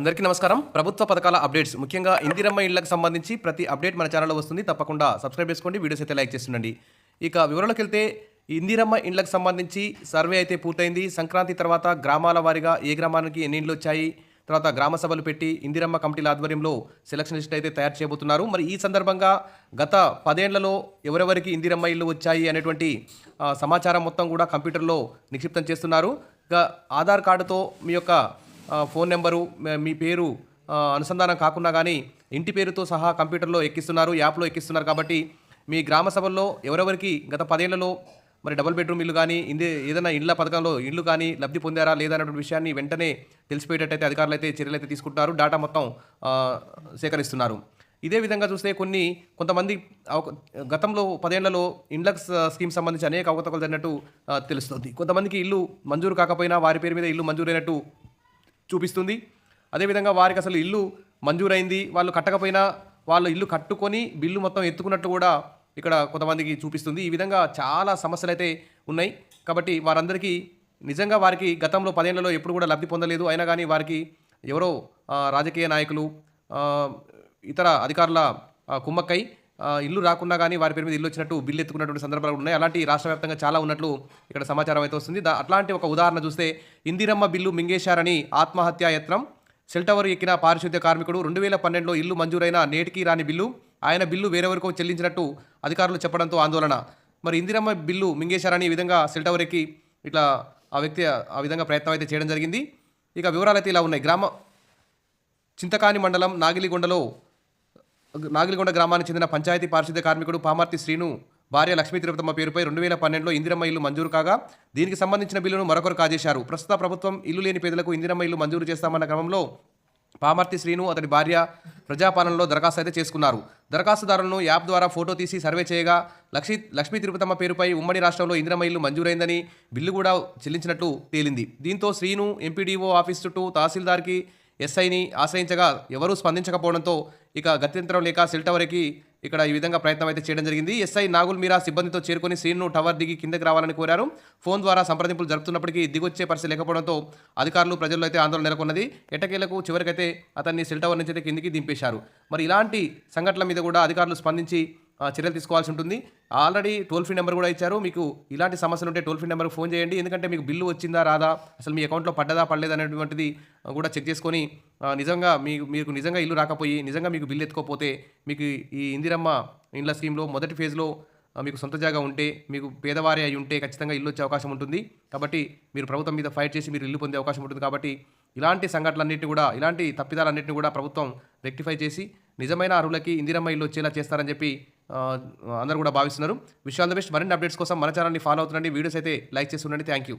అందరికీ నమస్కారం. ప్రభుత్వ పథకాల అప్డేట్స్. ముఖ్యంగా ఇందిరమ్మ ఇళ్ళకు సంబంధించి ప్రతి అప్డేట్ మన ఛానల్లో వస్తుంది. తప్పకుండా సబ్స్క్రైబ్ చేసుకోండి. వీడియోస్ అయితే లైక్ చేస్తుండండి. ఇక వివరాలకు వెళ్తే ఇందిరమ్మ ఇండ్లకు సంబంధించి సర్వే అయితే పూర్తయింది. సంక్రాంతి తర్వాత గ్రామాల వారీగా ఏ గ్రామానికి ఎన్ని ఇండ్లు వచ్చాయి తర్వాత గ్రామ సభలు పెట్టి ఇందిరమ్మ కమిటీల ఆధ్వర్యంలో సెలక్షన్ లిస్ట్ అయితే తయారు చేయబోతున్నారు. మరి ఈ సందర్భంగా గత పదేళ్ళలో ఎవరెవరికి ఇందిరమ్మ ఇల్లు వచ్చాయి అనేటువంటి సమాచారం మొత్తం కూడా కంప్యూటర్లో నిక్షిప్తం చేస్తున్నారు. ఇక ఆధార్ కార్డుతో మీ యొక్క ఫోన్ నెంబరు మీ పేరు అనుసంధానం కాకుండా కానీ ఇంటి పేరుతో సహా కంప్యూటర్లో ఎక్కిస్తున్నారు యాప్లో ఎక్కిస్తున్నారు కాబట్టి మీ గ్రామ సభల్లో ఎవరెవరికి గత పదేళ్ళలో మరి డబుల్ బెడ్రూమ్ ఇల్లు కానీ ఇంది ఏదైనా ఇళ్ళ పథకంలో ఇల్లు కానీ లబ్ధి పొందారా లేదన్నటువంటి విషయాన్ని వెంటనే తెలిసిపోయేటట్టయితే అధికారులు అయితే చర్యలు అయితే తీసుకుంటున్నారు డేటా మొత్తం సేకరిస్తున్నారు. ఇదే విధంగా చూస్తే కొన్ని కొంతమంది గతంలో పదేళ్ళలో ఇండ్లక్ స్కీమ్ సంబంధించి అనేక అవకతవకలు జరిగినట్టు తెలుస్తుంది. కొంతమందికి ఇల్లు మంజూరు కాకపోయినా వారి పేరు మీద ఇల్లు మంజూరైనట్టు చూపిస్తుంది. అదేవిధంగా వారికి అసలు ఇల్లు మంజూరైంది. వాళ్ళు కట్టకపోయినా వాళ్ళు ఇల్లు కట్టుకొని బిల్లు మొత్తం ఎత్తుకున్నట్టు కూడా ఇక్కడ కొంతమందికి చూపిస్తుంది. ఈ విధంగా చాలా సమస్యలు అయితే ఉన్నాయి. కాబట్టి వారందరికీ నిజంగా వారికి గతంలో పదేళ్ళలో ఎప్పుడు కూడా లబ్ధి పొందలేదు. అయినా కానీ వారికి ఎవరో రాజకీయ నాయకులు ఇతర అధికారుల కుమ్మక్కై ఇల్లు రాకుండా కానీ వారి పేరు మీద ఇల్లు వచ్చినట్టు బిల్లు ఎత్తుకున్నటువంటి సందర్భాలు ఉన్నాయి. అలాంటి రాష్ట్ర వ్యాప్తంగా చాలా ఉన్నట్లు ఇక్కడ సమాచారం అయితే వస్తుంది. అట్లాంటి ఒక ఉదాహరణ చూస్తే ఇందిరమ్మ బిల్లు మింగేశారని ఆత్మహత్యా యత్నం సెల్ టవర్ ఎక్కిన పారిశుద్ధ్య కార్మికుడు రెండు వేల పన్నెండులో ఇల్లు మంజూరైన నేటికి రాని బిల్లు ఆయన బిల్లు వేరెవరికో చెల్లించినట్టు అధికారులు చెప్పడంతో ఆందోళన. మరి ఇందిరమ్మ బిల్లు మింగేశారని ఈ విధంగా సెల్ టవర్ ఎక్కి ఇట్లా ఆ వ్యక్తి ఆ విధంగా ప్రయత్నం అయితే చేయడం జరిగింది. ఇక వివరాలు అయితే ఇలా ఉన్నాయి. గ్రామ చింతకాని మండలం నాగిలిగొండలో నాగిలిగొండ గ్రామానికి చెందిన పంచాయతీ పారిశుద్ధ్య కార్మికుడు పామర్తి శ్రీను. భార్య లక్ష్మీ తిరుపతమ్మ పేరుపై రెండు వేల పన్నెండులో ఇందిరమ్మ ఇల్లు మంజూరు కాగా దీనికి సంబంధించిన బిల్లును మరొకరు కాజేశారు. ప్రస్తుత ప్రభుత్వం ఇల్లు లేని పేదలకు ఇందిరమ్మ ఇల్లు మంజూరు చేస్తామన్న క్రమంలో పామర్తి శ్రీను అతడి భార్య ప్రజాపాలనలో దరఖాస్తు అయితే చేసుకున్నారు. దరఖాస్తుదారులను యాప్ ద్వారా ఫోటో తీసి సర్వే చేయగా లక్ష్మీ లక్ష్మీ తిరుపతమ్మ పేరుపై ఉమ్మడి రాష్ట్రంలో ఇందిరమ్మ ఇల్లు మంజూరైందని బిల్లు కూడా చెల్లించినట్లు తేలింది. దీంతో శ్రీను ఎంపీడీఓ ఆఫీస్ చుట్టూ తహసీల్దార్కి ఎస్ఐని ఆశ్రయించగా ఎవరూ స్పందించకపోవడంతో ఇక గత్యంతరం లేక సెల్ టవర్కి ఇక్కడ ఈ విధంగా ప్రయత్నం అయితే చేయడం జరిగింది. ఎస్ఐ నాగుల్ మీరా సిబ్బందితో చేరుకొని సీన్ను టవర్ దిగి కిందకి రావాలని కోరారు. ఫోన్ ద్వారా సంప్రదింపులు జరుపుతున్నప్పటికీ దిగొచ్చే పరిస్థితి లేకపోవడంతో అధికారులు ప్రజల్లో అయితే ఆందోళన నెలకొన్నది. ఎట్టకేలకు చివరికైతే అతన్ని సెల్ టవర్ నుంచి అయితే కిందికి దింపేశారు. మరి ఇలాంటి సంఘటనల మీద కూడా అధికారులు స్పందించి చర్యలు తీసుకోవాల్సి ఉంటుంది. ఆల్రెడీ టోల్ ఫ్రీ నెంబర్ కూడా ఇచ్చారు. మీకు ఇలాంటి సమస్యలు ఉంటే టోల్ ఫ్రీ నెంబర్కి ఫోన్ చేయండి. ఎందుకంటే మీకు బిల్లు వచ్చిందా రాదా అసలు మీ అకౌంట్లో పడ్డదా పడలేదా అనేటువంటిది కూడా చెక్ చేసుకొని నిజంగా మీకు మీకు నిజంగా ఇల్లు రాకపోయి నిజంగా మీకు బిల్లు ఎత్తుకోపోతే మీకు ఈ ఇందిరమ్మ ఇండ్ల స్కీమ్లో మొదటి ఫేజ్లో మీకు సొంత జాగా ఉంటే మీకు పేదవారి అయి ఉంటే ఖచ్చితంగా ఇల్లు వచ్చే అవకాశం ఉంటుంది. కాబట్టి మీరు ప్రభుత్వం మీద ఫైట్ చేసి మీరు ఇల్లు పొందే అవకాశం ఉంటుంది. కాబట్టి ఇలాంటి సంఘటనలన్నింటినీ కూడా ఇలాంటి తప్పిదాలన్నింటినీ కూడా ప్రభుత్వం రెక్టిఫై చేసి నిజమైన అర్హులకి ఇందిరమ్మ ఇల్లు వచ్చేలా చేస్తారని చెప్పి అందరూ కూడా భావిస్తున్నారు. విషయాల్ ద బెస్ట్. మరిన్ని అప్డేట్స్ కోసం మన ఛానల్ని ఫాలో అవుతుండండి. వీడియోస్ అయితే లైక్ చేసి ఉండండి. Thank you.